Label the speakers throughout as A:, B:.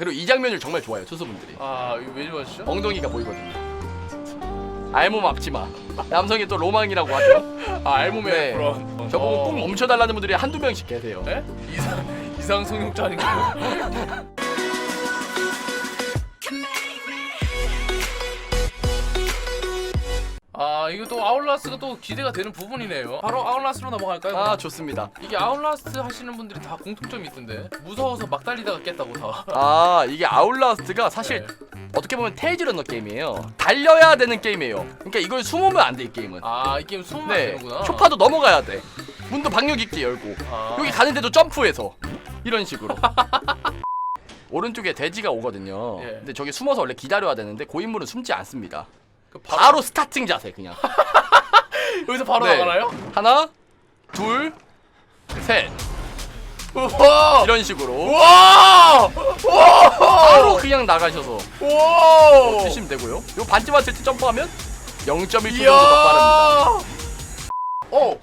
A: 그리고 이 장면을 정말 좋아해요 투수분들이
B: 아 이거 왜 좋아하시죠?
A: 엉덩이가 보이거든요 알몸 앞치마 남성의 또 로망이라고 하죠
B: 아 알몸에
A: 네.
B: 그런
A: 저보고
B: 어.
A: 꼭 멈춰달라는 분들이 한두 명씩 계세요
B: 에? 이상 이상 성욕자 아닌가? 아 이거 또 아웃라스가 또 기대가 되는 부분이네요. 바로 아웃라스로 넘어갈까요?
A: 아? 좋습니다
B: 이게 아웃라스트 하시는 분들이 다 공통점이 있던데 무서워서 막 달리다가 깼다고 다.
A: 아 이게 아웃라스트가 사실
B: 네.
A: 어떻게 보면 테이즈 러너 게임이에요 달려야 되는 게임이에요 그러니까 이걸 숨으면 안 돼 이 게임은
B: 아이 게임 숨으면 안
A: 네
B: 되는구나.
A: 초파도 넘어가야 돼 문도 박력 있게 열고
B: 아.
A: 여기 가는데도 점프해서 이런 식으로 오른쪽에 돼지가 오거든요
B: 예.
A: 근데 저기 숨어서 원래 기다려야 되는데 고인물은 숨지 않습니다
B: 그
A: 바로 스타팅 자세 그냥
B: 여기서 바로
A: 네.
B: 나가나요?
A: 하나 둘 셋
B: 우와!
A: 이런 식으로
B: 우와! 우와!
A: 바로 그냥 나가셔서
B: 우와!
A: 드시면 되고요 요 반지 맞을 때 점프하면 0.1초 정도! 더 빠릅니다
B: 어.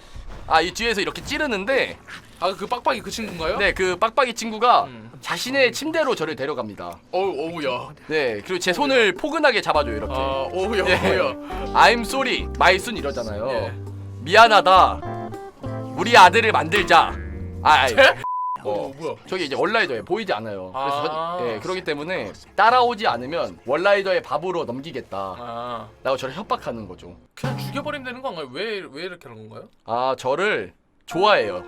A: 아이 뒤에서 이렇게 찌르는데
B: 아 그 빡빡이 그 친구인가요?
A: 네 그 빡빡이 친구가
B: 음.
A: 자신의 침대로 저를 데려갑니다
B: 어우 어우야.
A: 네 그리고 제 손을 포근하게 잡아줘요 이렇게
B: 아 어우야
A: 예.
B: 어우야.
A: I'm sorry, my son 이러잖아요.
B: 예.
A: 미안하다. 우리 아들을 만들자. 아, 아이.
B: 어
A: 어,
B: 뭐야?
A: 저기 이제 원라이더에 보이지 않아요. 그래서
B: 아.
A: 저, 예, 그렇기 때문에 따라오지 않으면 원라이더의 밥으로 넘기겠다.
B: 아
A: 라고 저를 협박하는 거죠.
B: 그냥 죽여버리면 되는 건가요? 왜 왜 이렇게 하는 건가요?
A: 아, 저를 좋아해요.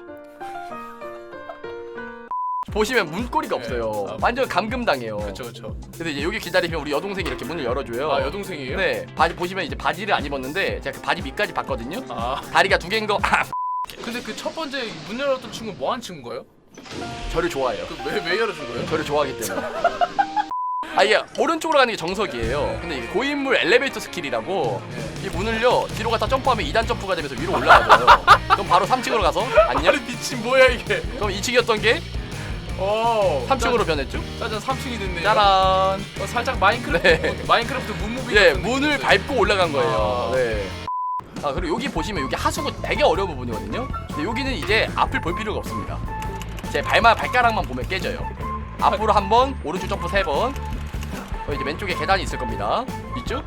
A: 보시면 문고리가
B: 네.
A: 없어요.
B: 아.
A: 완전 감금당해요.
B: 그렇죠 그렇죠.
A: 근데 이제 여기 기다리면 우리 여동생이 이렇게 문을 열어줘요.
B: 아 여동생이에요?
A: 네, 바지 보시면 이제 바지를 안 입었는데 제가 그 바지 밑까지 봤거든요.
B: 아
A: 다리가 두 개인 거 아,
B: 근데 그 첫 번째 문 열었던 친구 뭐한 친구인가요?
A: 저를 좋아해요.
B: 그왜왜 왜 열어준 거예요?
A: 저를 좋아하기 때문에. 아 이게 오른쪽으로 가는 게 정석이에요. 근데 이게 고인물 엘리베이터 스킬이라고
B: 네.
A: 이 문을요 뒤로 갔다 점프하면 2단 점프가 되면서 위로 올라가요. 그럼 바로 3층으로 가서 안녕.
B: 아니 미친 뭐야 이게?
A: 그럼 2층이었던 게
B: 어
A: 3층으로 변했죠.
B: 짜잔 3층이 됐네요.
A: 짜란.
B: 어, 살짝 마인크래프트
A: 네.
B: 마인크래프트 문무비
A: 네
B: 같은
A: 문을
B: 느낌이
A: 밟고 올라간 거예요.
B: 아.
A: 네. 아 그리고 여기 보시면 여기 하수구 되게 어려운 부분이거든요. 근데 여기는 이제 앞을 볼 필요가 없습니다. 제 발만 발가락만 보면 깨져요. 앞으로 한 번, 오른쪽 점프 세 번. 어, 이제 왼쪽에 계단이 있을 겁니다. 있죠?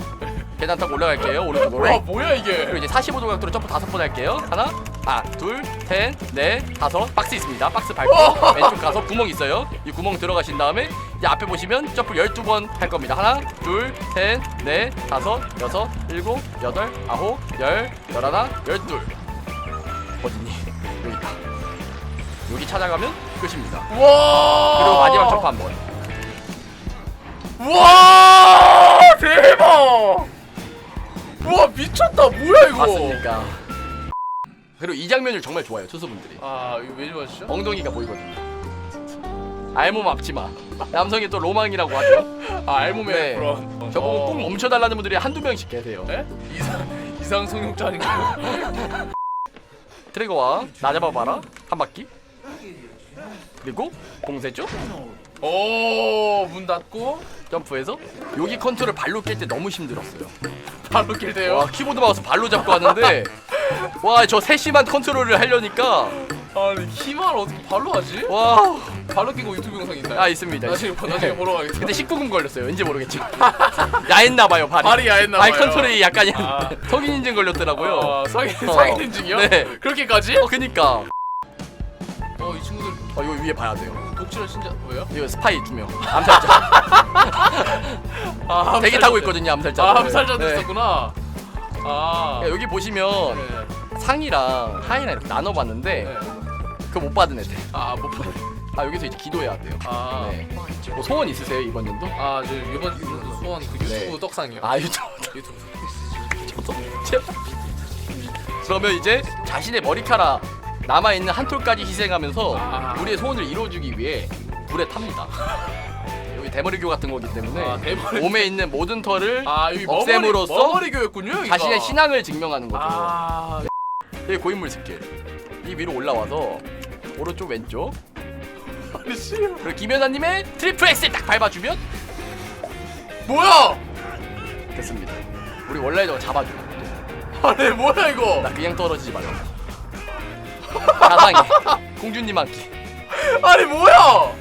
A: 계단 타고 올라갈게요. 오른쪽으로.
B: 와 뭐야 이게?
A: 그리고 이제 45도 각도로 점프 다섯 번 할게요. 하나, 아, 둘, 셋, 넷, 다섯. 박스 있습니다. 박스 밟고 왼쪽 가서 구멍 있어요. 이 구멍 들어가신 다음에 이제 앞에 보시면 점프 12번 할 겁니다. 하나, 둘, 셋, 넷, 다섯, 여섯, 일곱, 여덟, 아홉, 열, 열하나, 열둘. 어디니? 여기 있다. 여기 찾아가면 끝입니다.
B: 와
A: 그리고 마지막 점프 한 번.
B: 와 대박! 와 미쳤다 뭐야 이거?
A: 맞습니까? 그리고 이 장면을 정말 좋아해요 투수분들이.
B: 아 이거 왜 좋아하시죠?
A: 엉덩이가 보이거든요. 알몸 앞치마. 남성의 또 로망이라고 하죠.
B: 아 알몸에
A: 네.
B: 그런
A: 저보고
B: 어.
A: 꼭 멈춰달라는 분들이 한두 명씩 계세요.
B: 에? 이상 이상 성욕자 아닌가?
A: 트리거와 나 잡아봐라 한 바퀴. 그리고 봉쇄죠.
B: 오문 닫고
A: 점프해서 여기 컨트롤 발로 깰 때 너무 힘들었어요.
B: 바로.
A: 와 키보드 마우스 발로 잡고 하는데 와 저 세심한 컨트롤을 하려니까
B: 아니 키만 어떻게 발로 하지?
A: 와.
B: 발로 끼고 유튜브 영상 있나요?
A: 아 있습니다.
B: 나중에 보- 나중에 보러 가겠습니다.
A: 근데 19금 걸렸어요. 왠지 모르겠지만 야했나봐요 발이.
B: 발이 야했나
A: 발
B: 봐요.
A: 컨트롤이 약간
B: 아.
A: 성인 인증 걸렸더라고요.
B: 아, 사기
A: 어.
B: 사기 인증이요?
A: 네.
B: 그렇게까지?
A: 어 그니까
B: 어 이 친구들
A: 어 이거 위에 봐야 돼요.
B: 독실한 신자 뭐예요?
A: 이거 스파이 두 명. 암살자.
B: 아
A: 대기 타고 있거든요 암살자.
B: 아 암살자도 있었구나. 아
A: 여기 보시면
B: 네.
A: 상이랑 하이랑 이렇게 나눠봤는데
B: 네.
A: 그거 못 받은 애들.
B: 아못 봐.
A: 아 여기서 이제 기도해야 돼요.
B: 아.
A: 네. 뭐 소원 있으세요 이번 연도?
B: 아, 저 이번 이번 소원 그 유튜브
A: 네.
B: 떡상이요.
A: 아 유튜브.
B: 유튜브.
A: 제발. 그러면 이제 자신의 머리카락 남아 있는 한 톨까지 희생하면서
B: 아.
A: 우리의 소원을 이루어주기 위해 불에 탑니다. 여기 대머리교 같은 거기 때문에
B: 아, 대머리-
A: 몸에 있는 모든 털을
B: 아, 여기
A: 없앰으로써
B: 머머리. 여기가.
A: 자신의 신앙을 증명하는 거죠.
B: 아,
A: 여기 고인물 스킬. 이 위로 올라와서 오른쪽 왼쪽
B: 아니 싫어.
A: 그리고 김연아님의 트리플 엑셀 딱 밟아주면
B: 뭐야?
A: 됐습니다. 우리 원라이더가 잡아줘.
B: 아니 뭐야 이거?
A: 나 그냥 떨어지지 말라. 가상해. 공주님 한끼.
B: 아니 뭐야?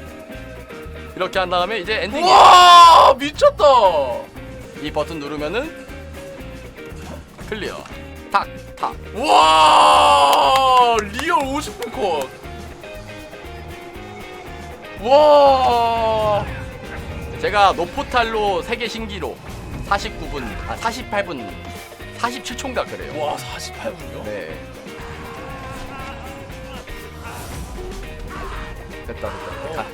A: 이렇게 한 다음에 이제 엔딩
B: 와 미쳤다.
A: 이 버튼 누르면은 클리어 탁탁
B: 와 리얼 50분 컷. 와.
A: 제가 노포탈로 세계 신기록 49분 아 48분 47초인가 그래요
B: 와 48분이요?
A: 네 됐다 됐다 가.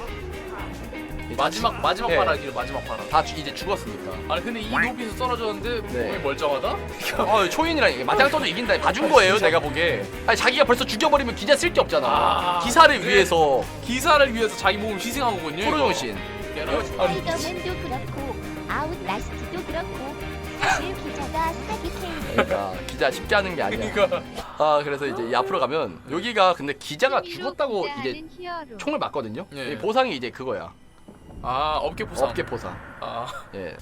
A: 이제
B: 마지막 마지막
A: 네.
B: 바라기를 마지막 바라.
A: 다 죽- 이제 죽었으니까
B: 아니 근데 이 높이에서 떨어졌는데
A: 네.
B: 몸이 멀쩡하다?
A: 어 초인이랑 이게 맞짱 떠도 이긴다 봐준 거예요 내가 보기에 아니 자기가 벌써 죽여버리면 기자 쓸 게 없잖아
B: 아,
A: 기사를
B: 네.
A: 위해서
B: 기사를 위해서 자기 몸을 희생한 거군요.
A: 프로정신.
C: 스파이더맨도 그렇고 아웃라스트도 그렇고 사실 기자가
A: 그러니까 기자 쉽게 하는 게 아니야
B: 그러니까
A: 아 그래서 이제 이 앞으로 가면 여기가 근데 기자가 죽었다고 이제. 총을 맞거든요
B: 예.
A: 이 보상이 이제 그거야
B: 아 업계 보상.
A: 업계 보상
B: 아.
A: 예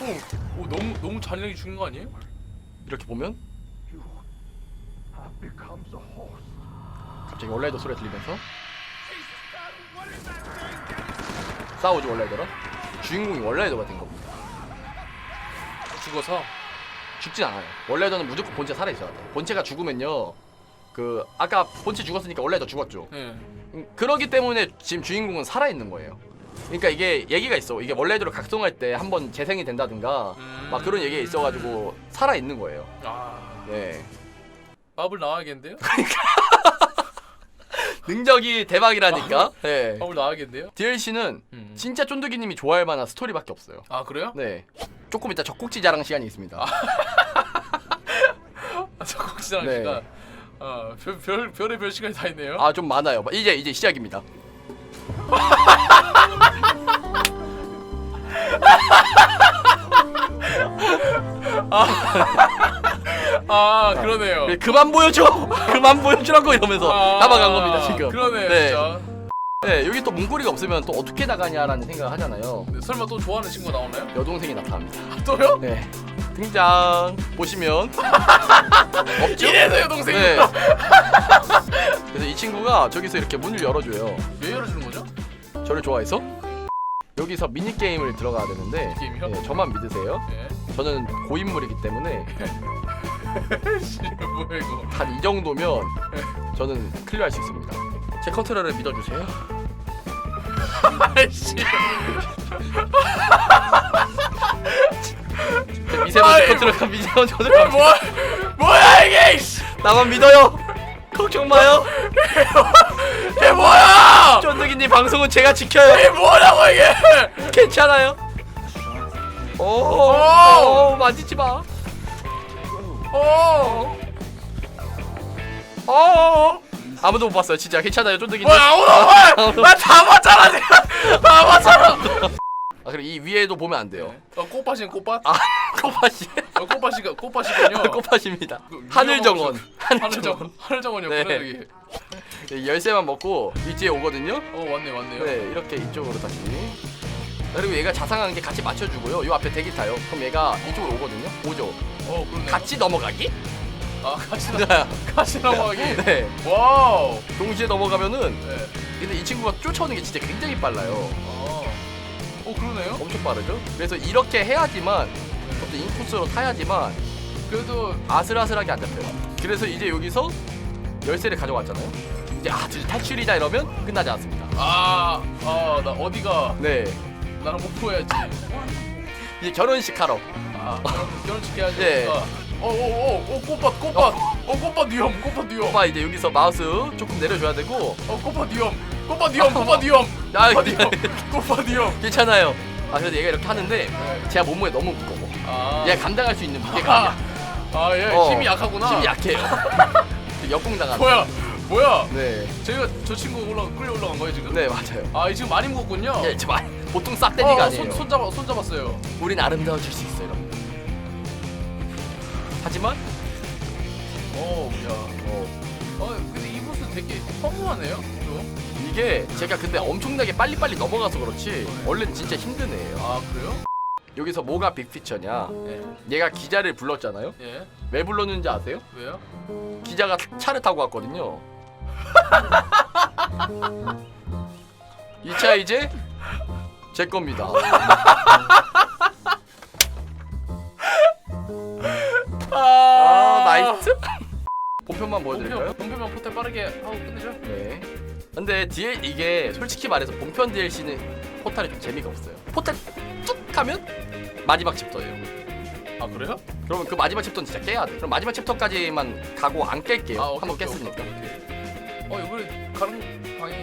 B: 오, 오 너무 너무 잔인하게 죽는 거 아니에요?
A: 이렇게 보면 갑자기 원라이더 소리 들리면서 싸우지 원라이더랑 주인공이 원라이더가 된 겁니다
B: 죽어서.
A: 죽진 않아요 원라이더는 무조건 본체 살아있어야 돼 본체가 죽으면요 그 아까 본체 죽었으니까 원라이더 죽었죠
B: 예.
A: 음, 그러기 때문에 지금 주인공은 살아있는 거예요 그러니까 이게 얘기가 있어 이게 원라이더로 각성할 때 한번 재생이 된다든가
B: 음.
A: 막 그런 얘기가 있어가지고 살아있는 거예요
B: 아.
A: 네
B: 마블 나와야겠는데요?
A: 능력이 대박이라니까. 네.
B: 마블 나와야겠는데요?
A: DLC는
B: 음.
A: 진짜 쫀득이님이 좋아할 만한 스토리밖에 없어요.
B: 아 그래요?
A: 네. 조금 이따 젖꼭지 자랑 시간이 있습니다.
B: 아, 석국지랑
A: 네.
B: 씨가 어, 별, 별, 별의 별 시간이 다 있네요.
A: 아 좀 많아요. 이제 이제 시작입니다.
B: 아 그러네요.
A: 그래, 그만 보여줘. 그만 보여주라고 이러면서
B: 아,
A: 남아간 겁니다 지금.
B: 그러네요
A: 네.
B: 진짜.
A: 네 여기 또 문고리가 없으면 또 어떻게 나가냐라는 생각을 하잖아요.
B: 네, 설마 또 좋아하는 친구가 나오나요?
A: 여동생이 나타납니다.
B: 아, 또요?
A: 네. 등장 보시면 없죠?
B: 이래서 여동생이
A: 네. 그래서 이 친구가 저기서 이렇게 문을 열어줘요.
B: 왜 열어주는 거죠?
A: 저를 좋아해서 여기서 미니 게임을 들어가야 되는데
B: 게임이요?
A: 예, 저만 믿으세요.
B: 예.
A: 저는 고인물이기 때문에
B: 씨, 뭐야 이거?
A: 한이 정도면 저는 클리어할 수 있습니다. 제 컨트롤을 믿어주세요.
B: 아이씨.
A: 제 미세먼지
B: 아이,
A: 컨트롤과 미세먼지 컨트롤
B: 뭐 뭐야 이게? 이씨.
A: 나만 믿어요. 걱정 마요.
B: 이게 뭐야?
A: 쫀득이님 방송은 제가 지켜요.
B: 이게 뭐라고 이게?
A: 괜찮아요. 오,
B: 오!
A: 오, 만지지 마.
B: 어.
A: 어, 아무도 못 봤어요. 진짜 괜찮아요, 쫀득이님.
B: 뭐야 아무도? 나다 봤잖아 내가. 다 봤잖아.
A: 아 그리고 이 위에도 보면 안 돼요.
B: 어 꽃밭이 꽃밭?
A: 아, 꽃밭이.
B: 어, 꽃밭이가 꽃밭이군요.
A: 꽃밭입니다.
B: 그
A: 하늘
B: 위험한
A: 정원.
B: 곳.
A: 하늘
B: 하늘
A: 정원.
B: 정원. 하늘 정원이었구나
A: 네.
B: 여기.
A: 이 열쇠만 먹고 이 뒤에 오거든요.
B: 어 왔네 왔네요.
A: 네, 이렇게 이쪽으로 다시. 그리고 얘가 자상한 게 같이 맞춰주고요. 요 앞에 대기 타요. 그럼 얘가 이쪽으로 오거든요. 오죠.
B: 어 그러네.
A: 같이 넘어가기?
B: 아 같이 나 같이 넘어가기.
A: 네.
B: 와우.
A: 동시에 넘어가면은
B: 네.
A: 근데 이 친구가 쫓아오는 게 진짜 굉장히 빨라요.
B: 어. 어 그러네요.
A: 엄청 빠르죠? 그래서 이렇게 해야지만 또 인코스로 타야지만
B: 그래도
A: 아슬아슬하게 안 잡혀요. 그래서 이제 여기서 열쇠를 가져왔잖아요. 이제 아 드디어 탈출이다 이러면 끝나지 않습니다.
B: 아아나 어디가
A: 네.
B: 나랑 못 보여야지.
A: 이제 결혼식 하러.
B: 아 결혼식 해야지.
A: 네.
B: 어 오오오 꽃밭 꽃밭. 어 꽃밭 위험 꽃밭 위험.
A: 오빠 이제 여기서 마우스 조금 내려줘야 되고.
B: 어 꽃밭 위험. 꽃밭 위험 꽃밭 위험.
A: 아
B: 꽃밭 위험. 꽃밭 위험.
A: 괜찮아요. 아 그래도 얘가 이렇게 하는데
B: 네.
A: 제가 몸무게 너무 무거워.
B: 아.
A: 얘가 감당할 수 있는 무게가 아니야.
B: 아예
A: 어,
B: 힘이 약하구나.
A: 힘이 약해요. 역공 당한.
B: 뭐야 뭐야?
A: 네.
B: 제가 저 친구 올라 끌려 올라간 거예요 지금?
A: 네 맞아요.
B: 아, 이 지금 많이 먹었군요.
A: 예, 제발 보통 싹대기가
B: 어,
A: 아니에요.
B: 손, 손 잡아 손 잡았어요.
A: 우린 아름다워질 수 있어요, 여러분. 하지만
B: 어, 야.
A: 어,
B: 어, 근데 이 보스 되게 허무하네요. 좀.
A: 이게 제가 근데 엄청나게 빨리빨리 넘어가서 그렇지 원래는 진짜 힘든 애예요.
B: 아, 그래요?
A: 여기서 뭐가 빅피처냐?
B: 예.
A: 얘가 기자를 불렀잖아요.
B: 예.
A: 왜 불렀는지 아세요?
B: 왜요?
A: 기자가 차를 타고 왔거든요. 이 차 이제 제 겁니다. 본편만 보여드릴까요?
B: 본편 본편만 포탈 빠르게 하고 끝내죠.
A: 네. 근데 DL 이게 솔직히 말해서 본편 DLC는 포탈이 좀 재미가 없어요. 포탈 쭉 하면 마지막 챕터예요.
B: 아 그래요?
A: 그러면 그 마지막 챕터는 진짜 깨야 돼. 그럼 마지막 챕터까지만 가고 안 깰게요.
B: 아, 오케이,
A: 한번
B: 오케이,
A: 깼으니까.
B: 오케이, 오케이. 어 이번에 가는 방이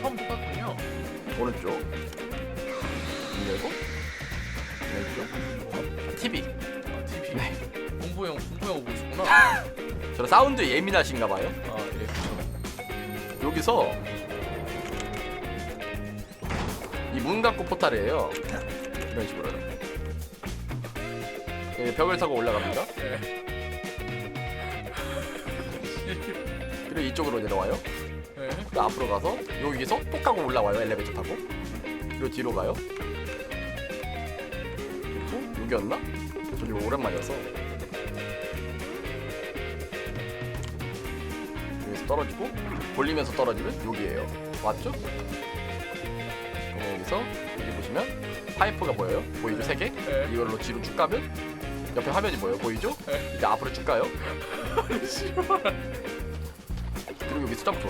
B: 처음 똑같군요.
A: 오른쪽. 문 열고. 왼쪽. TV.
B: 아, TV.
A: 네.
B: 공부형 공부형 보고 싶구나. 아
A: 저는 사운드 예민하신가 봐요.
B: 예. 그렇죠.
A: 여기서 이문 갖고 포탈이에요. 이런 식으로요. 예, 벽을 타고 올라갑니다.
B: 예.
A: 그리고 이쪽으로 내려와요.
B: 예.
A: 그 앞으로 가서 여기서 똑 하고 올라와요. 엘리베이터 타고. 그리고 뒤로 가요. 여기였나? 저 이거 오랜만이어서. 떨어지고 돌리면서 떨어지면 여기에요. 맞죠? 그럼 여기서 여기 보시면 파이프가 보여요. 보이죠? 세 개.
B: 예.
A: 이걸로 뒤로 쭉 가면 옆에 화면이 보여요. 보이죠?
B: 네.
A: 이제 앞으로 쭉 가요. 그리고 여기서 점프.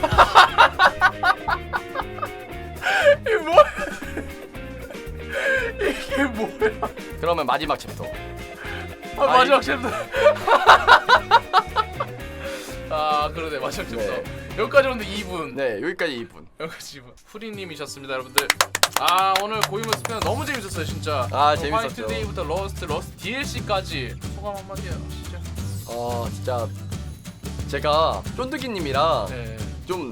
B: 이게 뭐야? 이게 뭐야?
A: 그러면 마지막 챕터.
B: 아,
A: 아,
B: 마지막 챕터. 아 그러네 마지막 챕터.
A: 네.
B: 여기까지 오는데 2분.
A: 네, 여기까지 2분.
B: 여기까지 2분. 프리님이셨습니다 여러분들. 아 오늘 고인물 스피너 너무 재밌었어요 진짜.
A: 아,
B: 어,
A: 재밌었죠.
B: 화이트 데이부터 러스트 러스트 DLC까지 소감 한마디 하시죠.
A: 어, 진짜 제가 쫀득이님이랑
B: 네.
A: 좀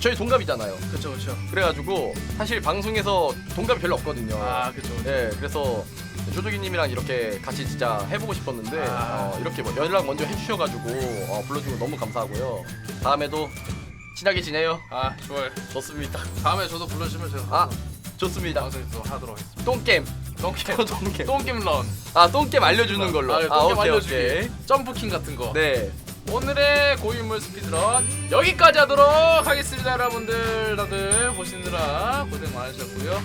A: 저희 동갑이잖아요.
B: 그쵸 그쵸.
A: 그래가지고 사실 방송에서 동갑이 별로 없거든요.
B: 아. 그쵸.
A: 네, 그래서 쫀득이님이랑 이렇게 같이 진짜 해보고 싶었는데
B: 아.
A: 어, 이렇게 뭐 연락 먼저 해주셔가지고 어, 불러주고 너무 감사하고요. 다음에도 친하게 지내요.
B: 아 좋아요.
A: 좋습니다.
B: 다음에 저도 불러주시면 제가
A: 아, 좋습니다.
B: 방송에 또 하도록 하겠습니다.
A: 똥겜.
B: 똥겜.
A: 똥겜.
B: 똥겜 런.
A: 아, 똥겜 알려주는 걸로.
B: 아, 네,
A: 아,
B: 똥겜
A: 오케이,
B: 알려주기.
A: 오케이.
B: 점프킹 같은 거.
A: 네.
B: 오늘의 고인물 스피드런 여기까지 하도록 하겠습니다 여러분들 다들 보시느라 고생 많으셨고요